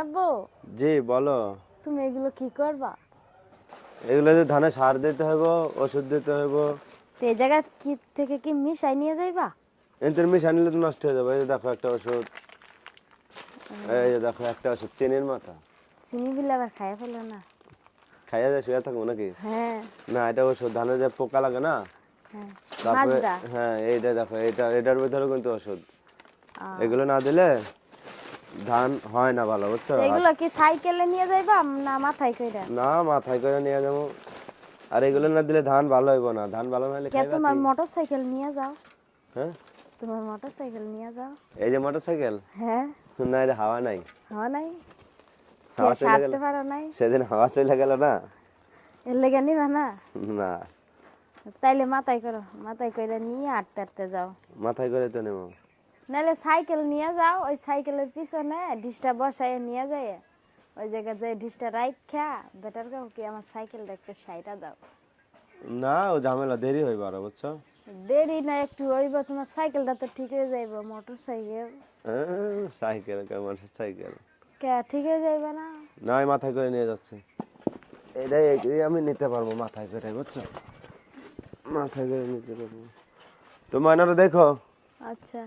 আব্বু? জি বলো। তুমি এগুলো কি করবা? এগুলো যে ধানে সার দিতে হইব ওষুধ দিতে হইব। তো এই জায়গা কি থেকে কি মিশাই নিয়ে যাইবা? এনতের মিশা নিলে তো নষ্ট হয়ে যাবে এই যে দেখো একটা ওষুধ। এই যে দেখো একটা ওষুধ চিনির মাথা। চিনি বিলে আবার খাইয়া ফেলো না। খাইয়া যায় শুয়ে থাকব নাকি? হ্যাঁ। না এটা ওষুধ ধানে যে পোকা লাগে না? হ্যাঁ। তারপরে হ্যাঁ এইটা দেখো এটা এটার ভিতরে কিন্তু ওষুধ। এগুলো না দিলে ধান হয় না ভালো বুঝছ? এগুলো কি সাইকেলে নিয়ে যাইবা না মাথায় কইরা? না মাথায় করে নিয়ে যাব। আর এগুলো না দিলে ধান ভালো হইব না। ধান ভালো না হলে খাইবা তোমার কি? মোটর সাইকেল নিয়ে যাও। হ্যাঁ? তোমার মোটর সাইকেল নিয়ে যাও। এই যে মোটর সাইকেল হ্যাঁ। না এটা হাওয়া নাই। হওয়া নাই? হাওয়া চলে পারো নাই? সেদিন হাওয়া চলে গেল না? এর লেগে নিবা না? না। তাইলে মাথায় করো মাথায় কইরা নিয়ে আটতে আটতে যাও। মাথায় করে তো নেব। নাহলে সাইকেল নিয়ে যাও ওই সাইকেলের পিছনে ডিসটা বসায় নিয়ে যায় ওই জায়গায় যে ডিসটা রাইট খা বেটার কাউ কি আমার সাইকেলটা একটু সাইটা দাও। না ও ঝামেলা দেরি হইব আরও বুঝছ? দেরি না একটু হইব তোমার সাইকেলটা তো ঠিক হয়ে যাইব মোটর সাইকেল। সাইকেল কেমন সাইকেল? কে ঠিক হয়ে যাইবে না? না মাথায় করে নিয়ে যাচ্ছে। এটাই এটাই আমি নিতে পারব মাথায় করে বুঝছ? মাথায় করে নিতে পারব। তো ময়নাটা দেখো। আচ্ছা।